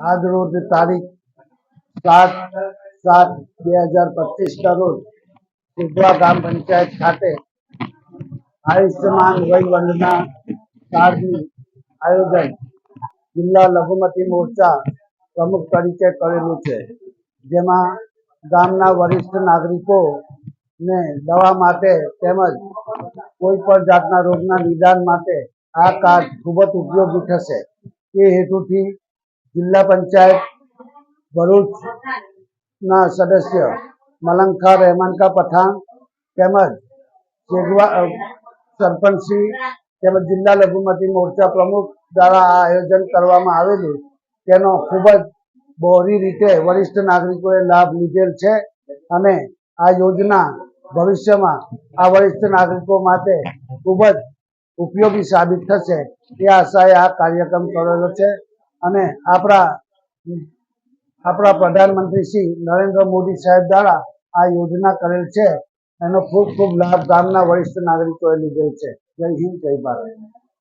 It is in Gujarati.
આજ રોજ તારીખ સાત સાત બે હજાર પચીસના રોજ સુધવા ગ્રામ પંચાયત ખાતે આયુષ્યમાન વય વંદના કાર્ડનું આયોજન જિલ્લા લઘુમતી મોરચા પ્રમુખ તરીકે કરેલું છે. જેમાં ગામના વરિષ્ઠ નાગરિકો ને દવા માટે તેમજ કોઈ પણ જાતના રોગના નિદાન માટે આ કાર્ડ ખૂબ જ ઉપયોગી થશે. એ હેતુથી જિલ્લા પંચાયત ભરૂચના સદસ્ય મલંગખા રહેમાનકા પઠાણ તેમજ સરપંચ સરપંચશ્રી તેમજ જિલ્લા લઘુમતી મોરચા પ્રમુખ દ્વારા આ આયોજન કરવામાં આવેલું. તેનો ખૂબ જ બહોરી રીતે વરિષ્ઠ નાગરિકોએ લાભ લીધેલ છે અને આ યોજના ભવિષ્યમાં આ વરિષ્ઠ નાગરિકો માટે ખૂબ જ ઉપયોગી સાબિત થશે. એ આશાએ આ કાર્યક્રમ કરેલો છે. અને આપણા આપણા પ્રધાનમંત્રી શ્રી નરેન્દ્ર મોદી સાહેબ દ્વારા આ યોજના કરેલ છે. એનો ખૂબ ખૂબ લાભ ગામના વરિષ્ઠ નાગરિકોએ લીધેલ છે. જય હિન્દ, જય ભારત.